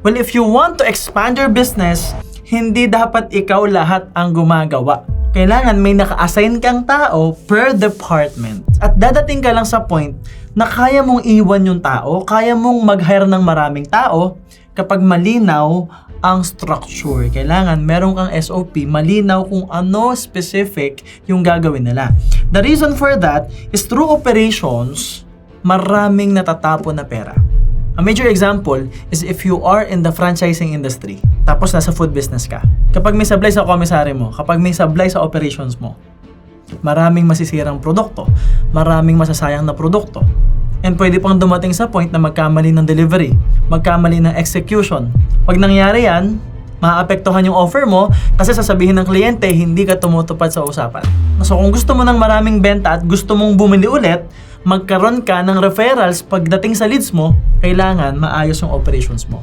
Well, if you want to expand your business, hindi dapat ikaw lahat ang gumagawa. Kailangan may naka-assign kang tao per department. At dadating ka lang sa point na kaya mong iwan yung tao, kaya mong mag-hire ng maraming tao kapag malinaw ang structure. Kailangan meron kang SOP, malinaw kung ano specific yung gagawin nila. The reason for that is through operations, maraming natatapon na pera. A major example is if you are in the franchising industry, tapos nasa food business ka. Kapag may sablay sa commissary mo, kapag may sablay sa operations mo, maraming masisirang produkto, maraming masasayang na produkto. And pwede pang dumating sa point na magkamali ng delivery, magkamali ng execution. Pag nangyari yan, maapektuhan yung offer mo kasi sasabihin ng kliyente hindi ka tumutupad sa usapan. So kung gusto mo ng maraming benta at gusto mong bumili ulit, magkaroon ka ng referrals pagdating sa leads mo, kailangan maayos yung operations mo.